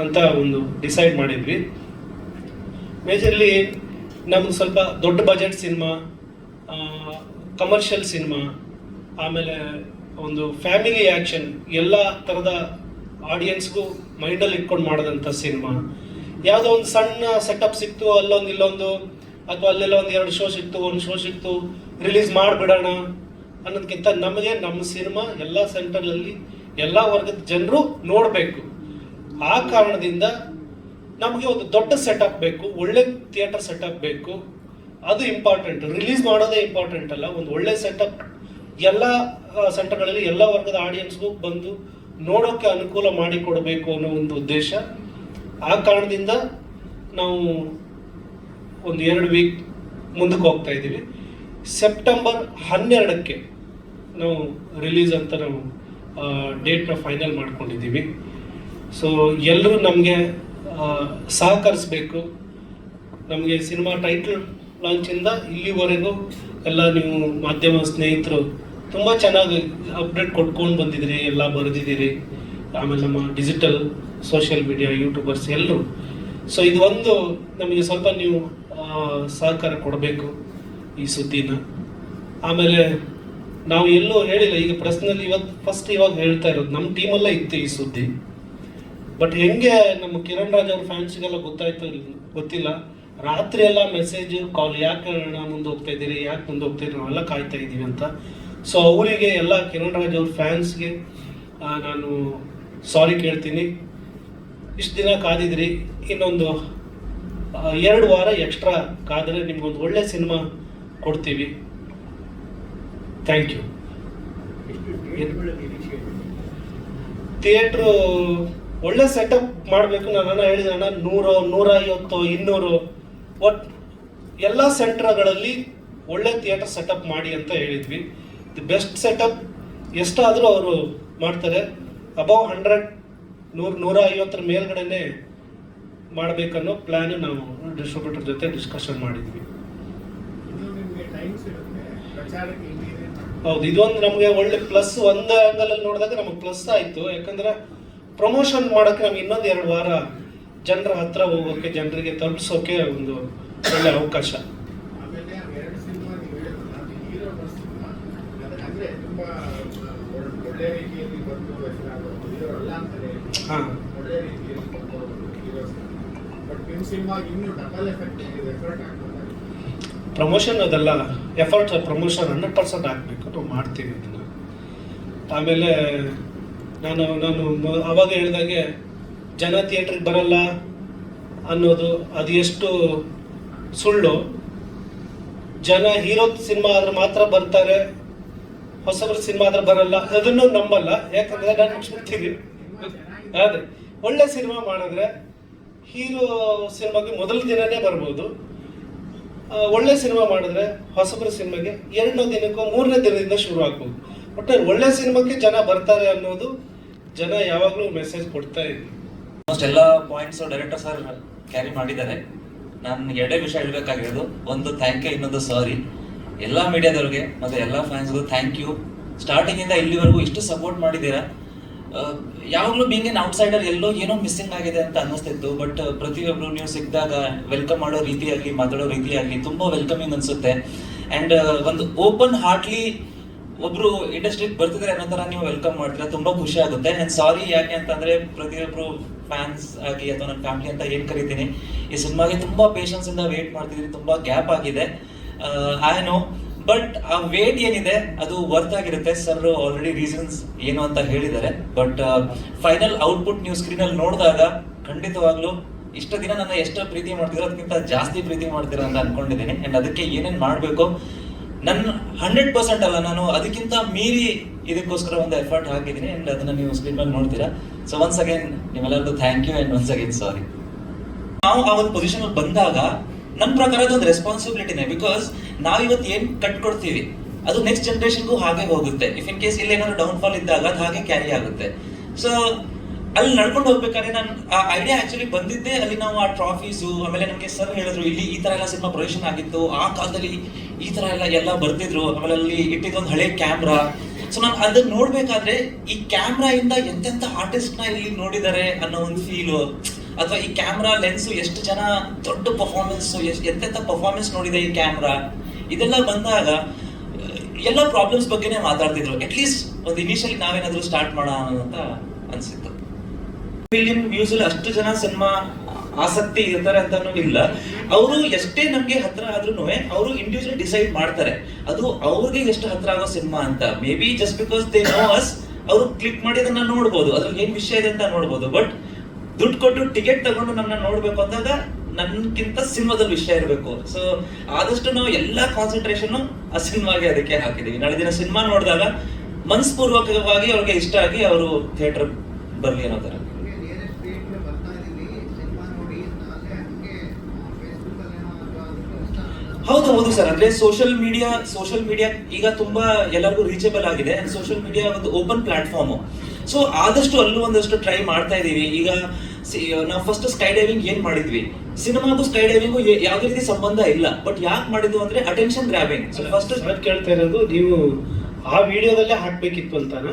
ಅಂತ ಒಂದು ಡಿಸೈಡ್ ಮಾಡಿದ್ವಿ. ಮೇಜರ್ಲಿ ನಮ್ಗೆ ಸ್ವಲ್ಪ ದೊಡ್ಡ ಬಜೆಟ್ ಸಿನಿಮಾ ಕಮರ್ಷಿಯಲ್ ಸಿನಿಮಾ ಆಮೇಲೆ ಒಂದು ಫ್ಯಾಮಿಲಿ ಆ್ಯಕ್ಷನ್ ಎಲ್ಲ ಥರದ ಆಡಿಯನ್ಸ್ಗೂ ಮೈಂಡಲ್ಲಿ ಇಟ್ಕೊಂಡು ಮಾಡಿದಂಥ ಸಿನಿಮಾ ಯಾವುದೋ ಒಂದು ಸಣ್ಣ ಸೆಟಪ್ ಸಿಕ್ತು, ಅಲ್ಲೊಂದು ಇಲ್ಲೊಂದು, ಅಥವಾ ಅಲ್ಲೆಲ್ಲ ಒಂದು ಎರಡು ಶೋ ಸಿಕ್ತು, ಒಂದು ಶೋ ಸಿಕ್ತು ರಿಲೀಸ್ ಮಾಡಿಬಿಡೋಣ ಅನ್ನೋದಕ್ಕಿಂತ ನಮಗೆ ನಮ್ಮ ಸಿನಿಮಾ ಎಲ್ಲ ಸೆಂಟರ್ನಲ್ಲಿ ಎಲ್ಲ ವರ್ಗದ ಜನರು ನೋಡಬೇಕು. ಆ ಕಾರಣದಿಂದ ನಮಗೆ ಒಂದು ದೊಡ್ಡ ಸೆಟಪ್ ಬೇಕು, ಒಳ್ಳೆ ಥಿಯೇಟರ್ ಸೆಟಪ್ ಬೇಕು. ಅದು ಇಂಪಾರ್ಟೆಂಟ್ ರಿಲೀಸ್ ಮಾಡೋದೇ ಇಂಪಾರ್ಟೆಂಟ್ ಅಲ್ಲ. ಒಂದು ಒಳ್ಳೆ ಸೆಟಪ್ ಎಲ್ಲ ಸೆಂಟರ್ಗಳಲ್ಲಿ ಎಲ್ಲ ವರ್ಗದ ಆಡಿಯನ್ಸ್ಗೂ ಬಂದು ನೋಡೋಕ್ಕೆ ಅನುಕೂಲ ಮಾಡಿಕೊಡಬೇಕು ಅನ್ನೋ ಒಂದು ಉದ್ದೇಶ. ಆ ಕಾರಣದಿಂದ ನಾವು ಒಂದು ಎರಡು ವೀಕ್ ಮುಂದಕ್ಕೆ ಹೋಗ್ತಾ ಇದ್ದೀವಿ. ಸೆಪ್ಟೆಂಬರ್ ಹನ್ನೆರಡಕ್ಕೆ ನಾವು ರಿಲೀಸ್ ಅಂತ ನಾವು ಡೇಟ್ನ ಫೈನಲ್ ಮಾಡ್ಕೊಂಡಿದ್ದೀವಿ. ಸೊ ಎಲ್ಲರೂ ನಮಗೆ ಸಹಕರಿಸ್ಬೇಕು. ನಮಗೆ ಸಿನಿಮಾ ಟೈಟಲ್ ಲಾಂಚಿಂದ ಇಲ್ಲಿವರೆಗೂ ಎಲ್ಲ ನೀವು ಮಾಧ್ಯಮ ಸ್ನೇಹಿತರು ತುಂಬ ಚೆನ್ನಾಗಿ ಅಪ್ಡೇಟ್ ಕೊಟ್ಕೊಂಡು ಬಂದಿದ್ದೀರಿ, ಎಲ್ಲ ಬರೆದಿದ್ದೀರಿ. ಆಮೇಲೆ ನಮ್ಮ ಡಿಜಿಟಲ್ ಸೋಷಿಯಲ್ ಮೀಡಿಯಾ ಯೂಟ್ಯೂಬರ್ಸ್ ಎಲ್ಲರೂ. ಸೊ ಇದು ಒಂದು ನಮಗೆ ಸ್ವಲ್ಪ ನೀವು ಸಹಕಾರ ಕೊಡಬೇಕು ಈ ಸುದ್ದಿನ. ಆಮೇಲೆ ನಾವು ಎಲ್ಲೂ ಹೇಳಿಲ್ಲ, ಈಗ ಪ್ರಶ್ನಲ್ಲಿ ಇವತ್ತು ಫಸ್ಟ್ ಇವಾಗ ಹೇಳ್ತಾ ಇರೋದು ನಮ್ಮ ಟೀಮಲ್ಲೇ ಇತ್ತು ಈ ಸುದ್ದಿ. ಬಟ್ ಹೆಂಗೆ ನಮ್ಮ ಕಿರಣ್ ರಾಜ್ ಅವ್ರ ಫ್ಯಾನ್ಸ್ಗೆಲ್ಲ ಗೊತ್ತಾಯ್ತು ಗೊತ್ತಿಲ್ಲ. ರಾತ್ರಿ ಎಲ್ಲ ಮೆಸೇಜ್ ಕಾಲ್ ಯಾಕೆ ಮುಂದೆ ಹೋಗ್ತಾ ಇದ್ದೀರಿ ಯಾಕೆ ಮುಂದೆ ಹೋಗ್ತಾ ಇದ್ದೀರಿ ನಾವೆಲ್ಲ ಕಾಯ್ತಾ ಇದ್ದೀವಿ ಅಂತ. ಸೊ ಅವರಿಗೆ ಎಲ್ಲ ಕಿರಣ್ ರಾಜ್ ಅವ್ರ ಫ್ಯಾನ್ಸ್ಗೆ ನಾನು ಸಾರಿ ಕೇಳ್ತೀನಿ. ಇಷ್ಟು ದಿನ ಕಾದಿದ್ರಿ ಇನ್ನೊಂದು ಎರಡು ವಾರ ಎಕ್ಸ್ಟ್ರಾ ಕಾದರೆ ನಿಮ್ಗೊಂದು ಒಳ್ಳೆ ಸಿನಿಮಾ ಕೊಡ್ತೀವಿ. ಥ್ಯಾಂಕ್ ಯು ಥಿಯೇಟ್ರು ಒಳ್ಳೆ ಸೆಟಪ್ ಮಾಡಬೇಕು ನಾನು. ಹೇಳಿದೆ, ಅಣ್ಣ, ನೂರು ಐವತ್ತು ಇನ್ನೂರು. ಒಟ್ ಎಲ್ಲ ಸೆಂಟರ್ಗಳಲ್ಲಿ ಒಳ್ಳೆ ಥಿಯೇಟರ್ ಸೆಟಪ್ ಮಾಡಿ ಅಂತ ಹೇಳಿದ್ವಿ. ದಿ ಬೆಸ್ಟ್ ಸೆಟಪ್ ಎಷ್ಟಾದರೂ ಅವರು ಮಾಡ್ತಾರೆ. ಅಬೌವ್ ಹಂಡ್ರೆಡ್ ನೂರು ನೂರ ಐವತ್ತರ ಮೇಲ್ಗಡೆನೆ ಮಾಡಬೇಕನ್ನೋ ಪ್ಲ್ಯಾನ್ ನಾವು ಡಿಸ್ಟ್ರಿಬ್ಯೂಟರ್ ಜೊತೆ ಡಿಸ್ಕಷನ್ ಮಾಡಿದ್ವಿ. ಹೌದು, ಇದೊಂದು ನಮಗೆ ಒಳ್ಳೆ ಪ್ಲಸ್ ಒಂದು ಆ್ಯಂಗಲಲ್ಲಿ ನೋಡಿದಾಗ ನಮಗೆ ಪ್ಲಸ್ ಆಯಿತು. ಯಾಕಂದ್ರೆ ಪ್ರಮೋಷನ್ ಮಾಡೋಕ್ಕೆ ನಮ್ಗೆ ಇನ್ನೊಂದು ಎರಡು ವಾರ ಜನರ ಹತ್ರ ಹೋಗೋಕ್ಕೆ ಜನರಿಗೆ ತಲುಪಿಸೋಕೆ ಒಂದು ಒಳ್ಳೆ ಅವಕಾಶ. ಹಾಂ. ಪ್ರಮೋಷನ್ ಅದೆಲ್ಲ ಎಫರ್ಟ್ ಪ್ರಮೋಷನ್ ಹಂಡ್ರೆಡ್ ಪರ್ಸೆಂಟ್ ಹಾಕಬೇಕು ನಾವು ಮಾಡ್ತೀವಿ ಅದನ್ನು. ಆಮೇಲೆ ನಾನು ನಾನು ಆವಾಗ ಹೇಳಿದಾಗೆ ಜನ ಥಿಯೇಟ್ರಿಗೆ ಬರಲ್ಲ ಅನ್ನೋದು ಅದು ಎಷ್ಟು ಸುಳ್ಳು. ಜನ ಹೀರೋ ಸಿನಿಮಾ ಆದ್ರೆ ಮಾತ್ರ ಬರ್ತಾರೆ, ಹೊಸಬ್ರ ಸಿನಿಮಾ ಆದ್ರೆ ಬರಲ್ಲ ಅದನ್ನು ನಂಬಲ್ಲ. ಯಾಕಂದ್ರೆ ನಾನು ಚೆನ್ನಾಗಿದೆ ಅದೇ, ಒಳ್ಳೆ ಸಿನಿಮಾ ಮಾಡಿದ್ರೆ ಹೀರೋ ಸಿನಿಮಾಗೆ ಮೊದಲ ದಿನನೇ ಬರ್ಬೋದು. ಒಳ್ಳೆ ಸಿನಿಮಾ ಮಾಡಿದ್ರೆ ಹೊಸಬ್ರ ಸಿನಿಮಾಗೆ ಎರಡನೇ ದಿನಕ್ಕೂ ಮೂರನೇ ದಿನದಿಂದ ಶುರು ಆಗ್ಬೋದು. ಒಟ್ಟು ಒಳ್ಳೆ ಸಿನಿಮಾಕ್ಕೆ ಜನ ಬರ್ತಾರೆ ಅನ್ನೋದು ಜನ ಯಾವಾಗಲೂ ಮೆಸೇಜ್ ಕೊಡ್ತಾ ಇದ್ರು. ಆಲ್ಮೋಸ್ಟ್ ಎಲ್ಲ ಪಾಯಿಂಟ್ಸ್ ಡೈರೆಕ್ಟರ್ ಸರ್ ಕ್ಯಾರಿ ಮಾಡಿದ್ದಾರೆ. ನಾನು ಎರಡೇ ವಿಷಯ ಹೇಳಬೇಕಾಗಿರೋದು, ಒಂದು ಥ್ಯಾಂಕ್ ಯು ಇನ್ನೊಂದು ಸಾರಿ ಎಲ್ಲ ಮೀಡಿಯಾದವ್ರಿಗೆ ಮತ್ತೆ ಎಲ್ಲ ಫ್ಯಾನ್ಸ್ಗೂ ಥ್ಯಾಂಕ್ ಯು ಸ್ಟಾರ್ಟಿಂಗಿಂದ ಇಲ್ಲಿವರೆಗೂ ಇಷ್ಟು ಸಪೋರ್ಟ್ ಮಾಡಿದ್ದೀರಾ? ಯಾವಾಗಲೂ ಬಿಂಗ್ ಇನ್ ಔಟ್ಸೈಡರ್ ಎಲ್ಲೋ ಏನೋ ಮಿಸ್ಸಿಂಗ್ ಆಗಿದೆ ಅಂತ ಅನ್ನಿಸ್ತಿತ್ತು ಬಟ್ ಪ್ರತಿಯೊಬ್ರು ನೀವು ಸಿಕ್ಕಿದಾಗ ವೆಲ್ಕಮ್ ಮಾಡೋ ರೀತಿಯಾಗಲಿ, ಮಾತಾಡೋ ರೀತಿಯಾಗಲಿ ತುಂಬ ವೆಲ್ಕಮಿಂಗ್ ಅನಿಸುತ್ತೆ. ಆ್ಯಂಡ್ ಒಂದು ಓಪನ್ ಹಾರ್ಟ್ಲಿ ಒಬ್ರು ಇಂಡಸ್ಟ್ರಿಗೆ ಬರ್ತಿದ್ರೆ ಅನ್ನೋ ತರ ನೀವು ವೆಲ್ಕಮ್ ಮಾಡ್ತೀರಾ? ತುಂಬಾ ಖುಷಿ ಆಗುತ್ತೆ. ಅಂಡ್ ಸಾರಿ ಯಾಕೆ ಅಂತಂದ್ರೆ ಪ್ರತಿಯೊಬ್ರು ಫ್ಯಾನ್ಸ್ ಆಗಿ ಅಥವಾ ನನ್ನ ಫ್ಯಾಮಿಲಿ ಅಂತ ಏನ್ ಕರಿತೀನಿ, ಈ ಸಿನಿಮಾಗೆ ತುಂಬಾ ಪೇಷನ್ಸ್ ಇಂದ ವೇಟ್ ಮಾಡ್ತಿದ್ರಿ ತುಂಬಾ ಗ್ಯಾಪ್ ಆಗಿದೆ. ಐ ನೋ ಬಟ್ ಆ ವೇಟ್ ಏನಿದೆ, ಅದು ವರ್ತ್ ಆಗಿರುತ್ತೆ. ಸರ್ ಆಲ್ರೆಡಿ ರೀಸನ್ಸ್ ಏನು ಅಂತ ಹೇಳಿದ್ದಾರೆ. ಬಟ್ ಫೈನಲ್ ಔಟ್ಪುಟ್ ನೀವು ಸ್ಕ್ರೀನ್ ಅಲ್ಲಿ ನೋಡಿದಾಗ ಖಂಡಿತವಾಗ್ಲೂ ಇಷ್ಟ ದಿನ ನನ್ನ ಎಷ್ಟು ಪ್ರೀತಿ ಮಾಡ್ತಿದ್ರು, ಅದಕ್ಕಿಂತ ಜಾಸ್ತಿ ಪ್ರೀತಿ ಮಾಡ್ತೀರಾ ಅಂತ ಅನ್ಕೊಂಡಿದ್ದೀನಿ. ಅಂಡ್ ಅದಕ್ಕೆ ಏನೇನ್ ಮಾಡ್ಬೇಕು? ನನ್ನ ಹಂಡ್ರೆಡ್ ಪರ್ಸೆಂಟ್ ಅಲ್ಲ, ನಾನು ಅದಕ್ಕಿಂತ ಮೀರಿ ಇದಕ್ಕೋಸ್ಕರ ಒಂದು ಎಫರ್ಟ್ ಹಾಕಿದ್ದೀನಿ ಅಂಡ್ ಅದನ್ನ ನೀವು ಸ್ಕ್ರೀನ್ ಮೇಲೆ ನೋಡ್ತೀರಾ. ಸೊ ಒನ್ಸ್ ಅಗೇನ್ ನಿಮ್ಮೆಲ್ಲರಿಗೂ thank you and once again sorry ನಾವು ಆ ಒಂದು ಪೊಸಿಷನ್ ಬಂದಾಗ ನನ್ನ ಪ್ರಕಾರ ಅದೊಂದು ರೆಸ್ಪಾನ್ಸಿಬಿಲಿಟಿನೇ ಬಿಕಾಸ್ ನಾವು ಇವತ್ತು ಏನ್ ಕಟ್ಕೊಡ್ತೀವಿ ಅದು ನೆಕ್ಸ್ಟ್ ಜನರೇಷನ್ಗೂ ಹಾಗೆ ಹೋಗುತ್ತೆ. ಇಫ್ ಇನ್ ಕೇಸ್ ಇಲ್ಲಿ ಏನಾದ್ರು ಡೌನ್ ಫಾಲ್ ಇದ್ದಾಗ ಅದು ಹಾಗೆ ಕ್ಯಾರಿ ಆಗುತ್ತೆ. ಸೊ ಅಲ್ಲಿ ನಡ್ಕೊಂಡು ಹೋಗ್ಬೇಕಾದ್ರೆ ನಾನು ಆ ಐಡಿಯಾ ಆಕ್ಚುಲಿ ಬಂದಿದ್ದೆ ಅಲ್ಲಿ ನಾವು ಆ ಟ್ರಾಫೀಸು ಆಮೇಲೆ ನಮಗೆ ಸರ್ ಹೇಳಿದ್ರು, ಇಲ್ಲಿ ಈ ತರ ಎಲ್ಲ ಸಿನಿಮಾ ಪ್ರೊಡಕ್ಷನ್ ಆಗಿತ್ತು. ಆ ಕಾಲದಲ್ಲಿ ಈ ತರ ಎಲ್ಲ ಎಲ್ಲ ಬರ್ತಿದ್ರು. ಆಮೇಲೆ ಅಲ್ಲಿ ಇಟ್ಟಿದ್ದೊಂದು ಹಳೆ ಕ್ಯಾಮ್ರಾ ಸೊ ನಾನು ಅದನ್ನ ನೋಡ್ಬೇಕಾದ್ರೆ ಈ ಕ್ಯಾಮ್ರಾ ಇಂದ ಎಂತೆಂತ ಆರ್ಟಿಸ್ಟ್ನ ಇಲ್ಲಿ ನೋಡಿದ್ದಾರೆ ಅನ್ನೋ ಒಂದು ಫೀಲು ಅಥವಾ ಈ ಕ್ಯಾಮ್ರಾ ಲೆನ್ಸ್ ಎಷ್ಟು ಜನ ದೊಡ್ಡ ಪರ್ಫಾರ್ಮೆನ್ಸ್ ಎಂತೆಂತ ಪರ್ಫಾರ್ಮೆನ್ಸ್ ನೋಡಿದೆ ಈ ಕ್ಯಾಮ್ರಾ ಇದೆಲ್ಲ ಬಂದಾಗ, ಎಲ್ಲ ಪ್ರಾಬ್ಲಮ್ಸ್ ಬಗ್ಗೆನೇ ಮಾತಾಡ್ತಿದ್ರು. ಅಟ್ಲೀಸ್ಟ್ ಒಂದು ಇನಿಷಿಯಲಿ ನಾವೇನಾದ್ರೂ ಸ್ಟಾರ್ಟ್ ಮಾಡೋಣ ಅಂತ ಅನ್ಸಿತ್ತು. ಮಿಲಿಯನ್ ವ್ಯೂಸ್ ಅಲ್ಲಿ ಅಷ್ಟು ಜನ ಸಿನಿಮಾ ಆಸಕ್ತಿ ಇರ್ತಾರೆ ಅಂತಾನು ಇಲ್ಲ. ಅವರು ಎಷ್ಟೇ ನಮ್ಗೆ ಹತ್ರ ಆದ್ರೂ ಅವರು ಇಂಡಿವಿಜುವಲ್ ಡಿಸೈಡ್ ಮಾಡ್ತಾರೆ. ಅದು ಅವ್ರಿಗೆ ಎಷ್ಟು ಹತ್ರ ಆಗೋ ಸಿನಿಮಾ ಅಂತ. Maybe just because they know us ಅವರು ಕ್ಲಿಕ್ ಮಾಡಿ ಅದನ್ನ ನೋಡ್ಬೋದು. ಅದ್ರಲ್ಲಿ ಏನ್ ವಿಷಯ ಇದೆ ಅಂತ ನೋಡ್ಬೋದು. ಬಟ್ ದುಡ್ಡು ಕೊಟ್ಟು ಟಿಕೆಟ್ ತಗೊಂಡು ನಮ್ಮನ್ನ ನೋಡ್ಬೇಕು ಅಂದಾಗ ನನ್ಗಿಂತ ಸಿನಿಮಾದಲ್ಲಿ ವಿಷಯ ಇರಬೇಕು. ಸೊ ಆದಷ್ಟು ನಾವು ಎಲ್ಲಾ ಕಾನ್ಸಂಟ್ರೇಷನ್ ಆ ಸಿನಿಮಾಗೆ ಅದಕ್ಕೆ ಹಾಕಿದೀವಿ. ನಾಳೆ ದಿನ ಸಿನಿಮಾ ನೋಡಿದಾಗ ಮನಸ್ಪೂರ್ವಕವಾಗಿ ಅವ್ರಿಗೆ ಇಷ್ಟ ಆಗಿ ಅವರು ಥಿಯೇಟರ್ ಬರ್ಲಿ ಅನ್ನೋ ತರ ನಿಮಗೆ ನಿಯರೆಸ್ಟ್ ಡೇಟ್ಗೆ ಬರ್ತಾ ಇದ್ದೀವಿ ಸಿನಿಮಾ ನೋಡಿ ಅಂತ ಅಲ್ಲೇ ಹಂಗೆ ಫೇಸ್ಬುಕ್ ಅಲ್ಲಿ ಅಥವಾ ಇನ್ಸ್ಟಾ ಹೌದು ಹೌದು ಸರ್ ಅಂದ್ರೆ ಸೋಷಿಯಲ್ ಮೀಡಿಯಾ ಸೋಷಿಯಲ್ ಮೀಡಿಯಾ ಈಗ ತುಂಬಾ ಎಲ್ಲರಿಗೂ ರೀಚೇಬಲ್ ಆಗಿದೆ ಸೋಷಿಯಲ್ ಮೀಡಿಯಾ ಒಂದು ಓಪನ್ ಪ್ಲಾಟ್ಫಾರ್ಮ್ ಸೊ ಆದಷ್ಟು ಅಲ್ಲೂ ಒಂದಷ್ಟು ಟ್ರೈ ಮಾಡ್ತಾ ಇದೀವಿ ಈಗ ಸಿ- ನಾವು ಫಸ್ಟ್ ಸ್ಕೈ ಡೈವಿಂಗ್ ಏನ್ ಮಾಡಿದ್ವಿ ಸಿನಿಮಾಗೂ ಸ್ಕೈ ಡೈವಿಂಗು ಯಾವುದೇ ರೀತಿ ಸಂಬಂಧ ಇಲ್ಲ ಬಟ್ ಯಾಕೆ ಮಾಡಿದ್ವು ಅಂದ್ರೆ ಅಟೆನ್ಷನ್ ಗ್ರಾಬಿಂಗ್ ಸೊ ಫಸ್ಟ್ ಕೇಳ್ತಾ ಇರೋದು ನೀವು ಆ ವಿಡಿಯೋದಲ್ಲೇ ಹಾಕ್ಬೇಕಿತ್ತು ಅಂತಾನ